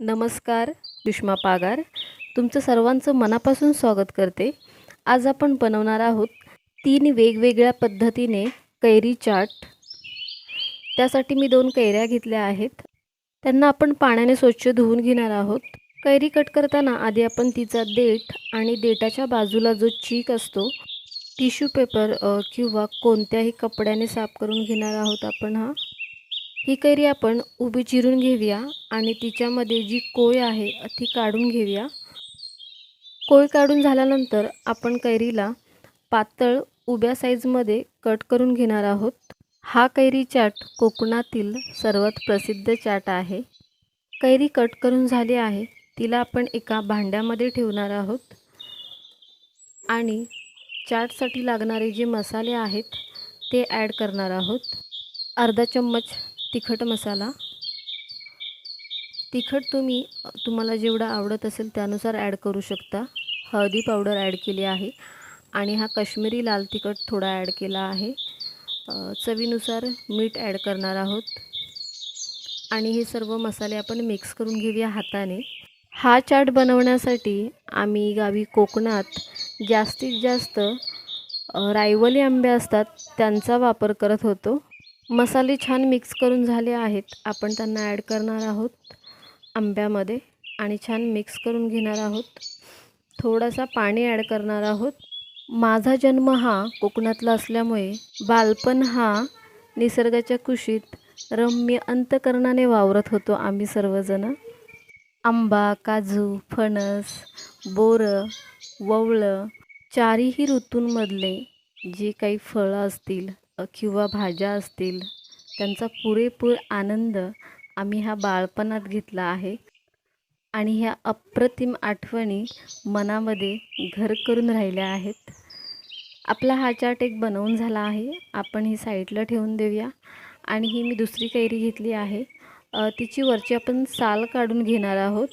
नमस्कार सुषमा पागार. तुमचं सर्वांचं मनापासून स्वागत करते. आज आपण बनवणार आहोत तीन वेगवेगळ्या पद्धतीने कैरी चाट. त्यासाठी मी दोन कैऱ्या घेतल्या आहेत. त्यांना आपण पाण्याने स्वच्छ धुवून घेणार आहोत. कैरी कट करताना आधी आपण तिचा देठ आणि देठाच्या बाजूला जो चीक असतो टिश्यू पेपर किंवा कोणत्याही कपड्याने साफ करून घेणार आहोत आपण हा. ही कैरी आपण उभी चिरून घेऊया आणि तिच्यामध्ये जी कोय आहे ती काढून घेऊया. कोय काढून झाल्यानंतर आपण कैरीला पातळ उभ्या साईजमध्ये कट करून घेणार आहोत. हा कैरी चाट कोकणातील सर्वात प्रसिद्ध चाट आहे. कैरी कट करून झाली आहे तिला आपण एका भांड्यामध्ये ठेवणार आहोत. आणि चाटसाठी लागणारे जे मसाले आहेत ते ॲड करणार आहोत. अर्धा चम्मच तिखट मसाला. तिखट तुम्ही तुम्हाला जेवढं आवडत असेल त्यानुसार ॲड करू शकता. हळदी पावडर ॲड केली आहे आणि हा कश्मीरी लाल तिखट थोडा ॲड केला आहे. चवीनुसार मीठ ॲड करणार आहोत. आणि हे सर्व मसाले आपण मिक्स करून घेऊया हाताने. हा चाट बनवण्यासाठी आम्ही गावी कोकणात जास्तीत जास्त रायवली आंबे असतात त्यांचा वापर करत होतो. मसाले छान मिक्स करून झाले आहेत. आपण त्यांना ॲड करणार आहोत आंब्यामध्ये आणि छान मिक्स करून घेणार आहोत. थोडासा पाणी ॲड करणार आहोत. माझा जन्म हा कोकणातला असल्यामुळे बालपण हा निसर्गाच्या कुशीत रम्य अंतकरणाने वावरत होतो आम्ही सर्वजण. आंबा काजू फणस बोरं ववळं चारही ऋतूंमधले जे काही फळं असतील किंवा भाज्या असतील त्यांचा पुरेपूर आनंद आम्ही ह्या बाळपणात घेतला आहे. आणि ह्या अप्रतिम आठवणी मनामध्ये घर करून राहिल्या आहेत. आपला हा चाट एक बनवून झाला आहे. आपण ही साईडला ठेवून देऊया. आणि ही मी दुसरी कैरी घेतली आहे. तिची वरची आपण साल काढून घेणार आहोत.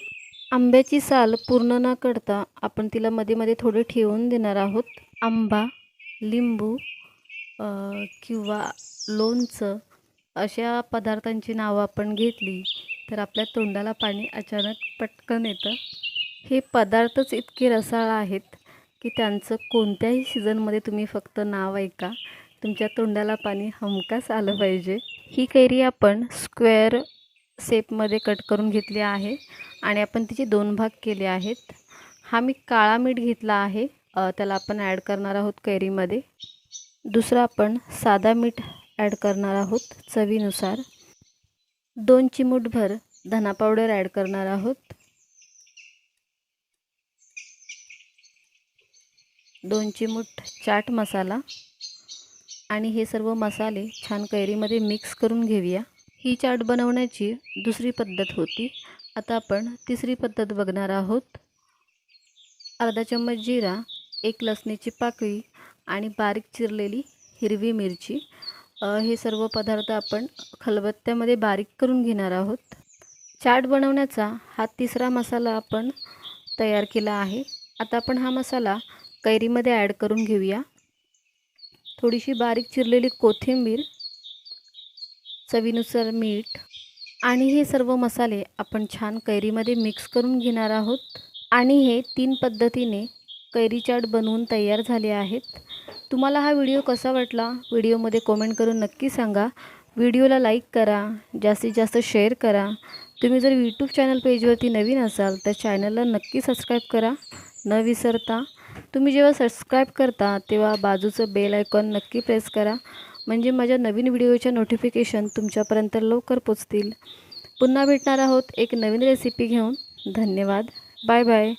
आंब्याची साल पूर्ण न करता आपण तिला मध्ये मध्ये थोडे ठेवून देणार आहोत. आंबा लिंबू किंवा लोणचं अशा पदार्थांची नावं आपण घेतली तर आपल्या तोंडाला पाणी अचानक पटकन येतं. हे पदार्थच इतके रसाळ आहेत की त्यांचं कोणत्याही सीझनमध्ये तुम्ही फक्त नाव ऐका. तुमच्या तोंडाला पाणी हमखास आलं पाहिजे. ही कैरी आपण स्क्वेअर शेपमध्ये कट करून घेतली आहे आणि आपण तिचे दोन भाग केले आहेत. हा मी काळा मीठ घेतला आहे. त्याला आपण ॲड करणार आहोत कैरीमध्ये. दुसरा आपण साधा मीठ ॲड करणार आहोत चवीनुसार. दोन चिमूटभर धना पावडर ॲड करणार आहोत. दोन चिमूट चाट मसाला. आणि हे सर्व मसाले छान कैरीमध्ये मिक्स करून घेऊया. ही चाट बनवण्याची दुसरी पद्धत होती. आता आपण तिसरी पद्धत बघणार आहोत. अर्धा चम्मच जिरा एक लसणीची पाकळी आणि बारीक चिरलेली हिरवी मिरची. हे सर्व पदार्थ आपण खलबत्त्यामध्ये बारीक करून घेणार आहोत. चाट बनवण्याचा हा तिसरा मसाला आपण तयार केला आहे. आता आपण हा मसाला कैरीमध्ये ॲड करून घेऊया. थोडीशी बारीक चिरलेली कोथिंबीर चवीनुसार मीठ आणि हे सर्व मसाले आपण छान कैरीमध्ये मिक्स करून घेणार आहोत. आणि हे तीन पद्धतीने कैरी चाट बनवून तयार झाले आहेत. तुम्हाला हा व्हिडिओ कसा वाटला? व्हिडिओमध्ये कॉमेंट करून नक्की सांगा. व्हिडिओला लाईक करा जास्तीत जास्त शेअर करा. तुम्ही जर यूट्यूब चॅनल पेजवरती नवीन असाल तर चॅनलला नक्की सबस्क्राईब करा. न विसरता तुम्ही जेव्हा सबस्क्राईब करता तेव्हा बाजूचं बेल आयकॉन नक्की प्रेस करा. म्हणजे माझ्या नवीन व्हिडिओच्या नोटिफिकेशन तुमच्यापर्यंत लवकर पोचतील. पुन्हा भेटणार आहोत एक नवीन रेसिपी घेऊन. धन्यवाद. Bye bye